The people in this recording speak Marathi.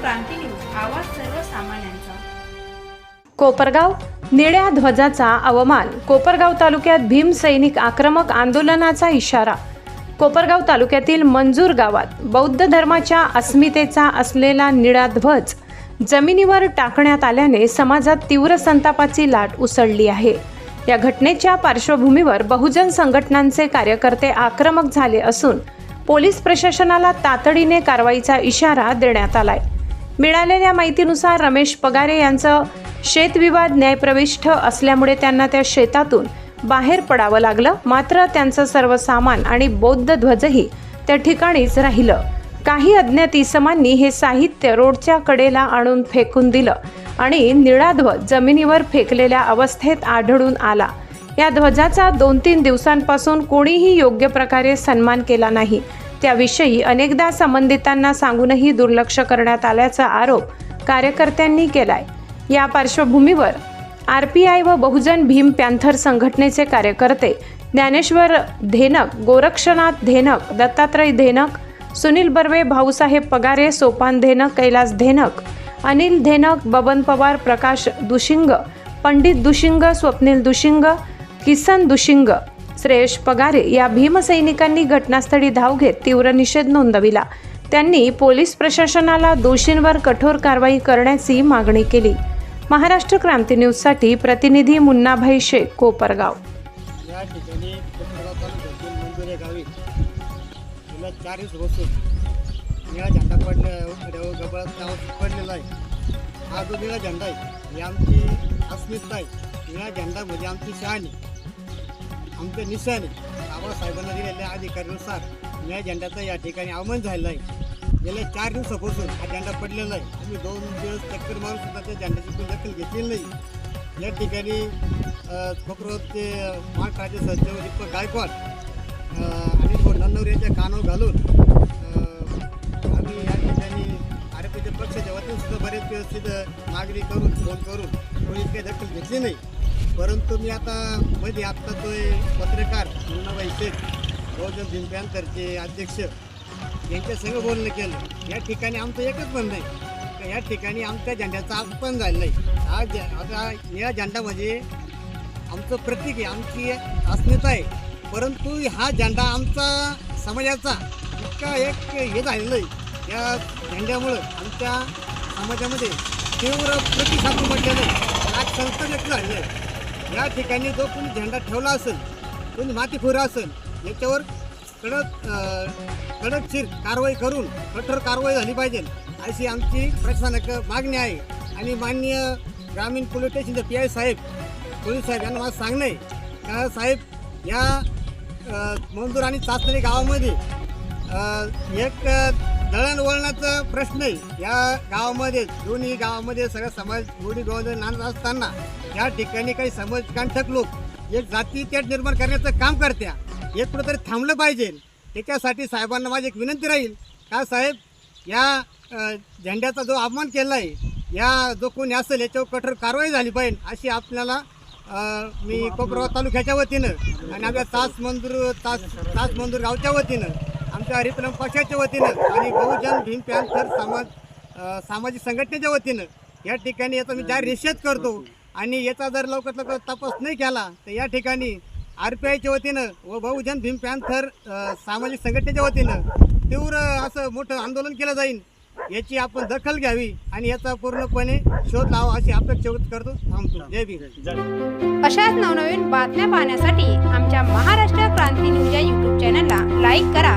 क्रांती न्यूज आवाज सर्वसामान्यांचा. कोपरगाव निळ्या ध्वजाचा अवमान कोपरगाव तालुक्यात भीम सैनिक आक्रमक आंदोलनाचा इशारा. कोपरगाव तालुक्यातील मंजूर गावात बौद्ध धर्माच्या अस्मितेचा असलेला निळा ध्वज जमिनीवर टाकण्यात आल्याने समाजात तीव्र संतापाची लाट उसळली आहे. या घटनेच्या पार्श्वभूमीवर बहुजन संघटनांचे कार्यकर्ते आक्रमक झाले असून पोलीस प्रशासनाला तातडीने कारवाईचा इशारा देण्यात आलाय. मिळालेल्या माहितीनुसार रमेश पगारे यांचं शेतविवाद न्यायप्रविष्ठ असल्यामुळे त्यांना त्या शेतातून बाहेर पडावं लागलं. मात्र त्यांचं सर्व सामान आणि बौद्ध ध्वजही त्या ठिकाणीच राहिलं. काही अज्ञात इसमांनी हे साहित्य रोडच्या कडेला आणून फेकून दिलं आणि निळा ध्वज जमिनीवर फेकलेल्या अवस्थेत आढळून आला. या ध्वजाचा दोन तीन दिवसांपासून कोणीही योग्य प्रकारे सन्मान केला नाही. त्याविषयी अनेकदा संबंधितांना सांगूनही दुर्लक्ष करण्यात आल्याचा आरोप कार्यकर्त्यांनी केलाय. या पार्श्वभूमीवर आर पी आय व बहुजन भीम पॅन्थर संघटनेचे कार्यकर्ते ज्ञानेश्वर धेनक गोरक्षनाथ धेनक दत्तात्रय धेनक सुनील बर्वे भाऊसाहेब पगारे सोपान धेनक कैलास धेनक अनिल धेनक बबन पवार प्रकाश दुशिंग पंडित दुशिंग स्वप्नील दुशिंग किसन दुशिंग श्रेयश पगारे या भीमसैनिकांनी घटनास्थळी धाव घेत तीव्र निषेध नोंदविला. त्यांनी पोलीस प्रशासनाला दोषींवर कठोर कारवाई करण्याची मागणी केली. महाराष्ट्र क्रांती न्यूजसाठी प्रतिनिधी मुन्नाभाई शेख कोपरगाव. या ठिकाणी मंजुरे गावी गेल्या चार दिवस बसून निळा झेंडा पडल्या गबळात नाव पडलेला आहे. हा जो निळा झेंडा आहे ही आमची अस्मिता आहे. निळा झेंडा म्हणजे आमची शहाणी आमचं निशाण आहे बाबासाहेबांना दिलेल्या अधिकारानुसार या झेंड्याचा या ठिकाणी अवमान झालेलं आहे. गेल्या चार दिवसापासून हा झेंडा पडलेला आहे. आम्ही दोन दिवस चक्कर मारून सुद्धा त्या झेंड्याची कोणी दखल घेतलेली नाही. या ठिकाणी खोपरवरचे महाराष्ट्राचे सचिव दीपक गायकवाड आणि नन्नवर यांच्या कानावर घालून आम्ही या ठिकाणी आरोपीच्या पक्षाच्या वतीनं सुद्धा बरेच व्यवस्थित मागणी करून फोन करून कोणी काही दखल घेतली नाही. परंतु मी आता मध्ये आत्ता तो पत्रकार मुन्नाबाई शेख बहुजन भीम अध्यक्ष. यांच्या सगळं बोलणं केलं. या ठिकाणी आमचं एकच म्हणणं आहे का या ठिकाणी आमच्या झेंड्याचा अपमान झालेला आहे आज आता या झेंडा म्हणजे आमचं प्रतीक आहे आमची अस्मिता आहे. परंतु हा झेंडा आमचा समाजाचा इतका एक हे झालेलं आहे. या झेंड्यामुळं आमच्या समाजामध्ये तीव्र प्रतिसाद म्हटलेलं आहे. आज संस्था झालेलं आहे. या ठिकाणी जो कोणी झेंडा ठेवला असेल कोणी मातीखोरा असेल याच्यावर कडक कडकशीर कारवाई करून कठोर कारवाई झाली पाहिजे अशी आमची प्रशासनाक मागणी आहे. आणि माननीय ग्रामीण पोलीस स्टेशनचे पी आय साहेब पोलीस साहेब यांना मला सांगणं आहे का साहेब या मंजूर आणि चाचणी गावामध्ये एक दळणवळणाचा प्रश्न आहे. या गावामध्ये दोन्ही गावामध्ये सगळा समाज दोन्ही गावामध्ये नांदत असताना या ठिकाणी काही समाजकांठक लोक एक जाती तेट निर्माण करण्याचं काम करत्या. हे कुठंतरी थांबलं पाहिजे. त्याच्यासाठी साहेबांना माझी एक विनंती राहील. का साहेब या झेंड्याचा जो अपमान केला आहे या जो कोणी असेल याच्यावर कठोर कारवाई झाली पाहिजे अशी आपल्याला मी कोपरगाव तालुक्याच्या वतीनं आणि आपल्या तास मंजूर तास तास मंजूर गावच्या वतीनं आमच्या हरिप्रम पक्षाच्या वतीनं आणि बहुजन भीम पॅन्थर समाज सामाजिक संघटनेच्या वतीनं या ठिकाणी याचा मी जाहीर निषेध करतो. आणि याचा जर लवकरात लवकर तपास नाही केला तर या ठिकाणी आर पी आयच्या वतीनं व बहुजन भीम पॅन्थर सामाजिक संघटनेच्या वतीनं तीव्र असं मोठं आंदोलन केलं जाईल याची आपण दखल घ्यावी आणि याचा पूर्णपणे शोध लावा अशी अपेक्षा व्यक्त करतो. थांबतो. जय भीम. अशाच नवनवीन बातम्या पाहण्यासाठी आमच्या महाराष्ट्र क्रांती न्यूज या यूट्यूब चॅनलला लाईक करा.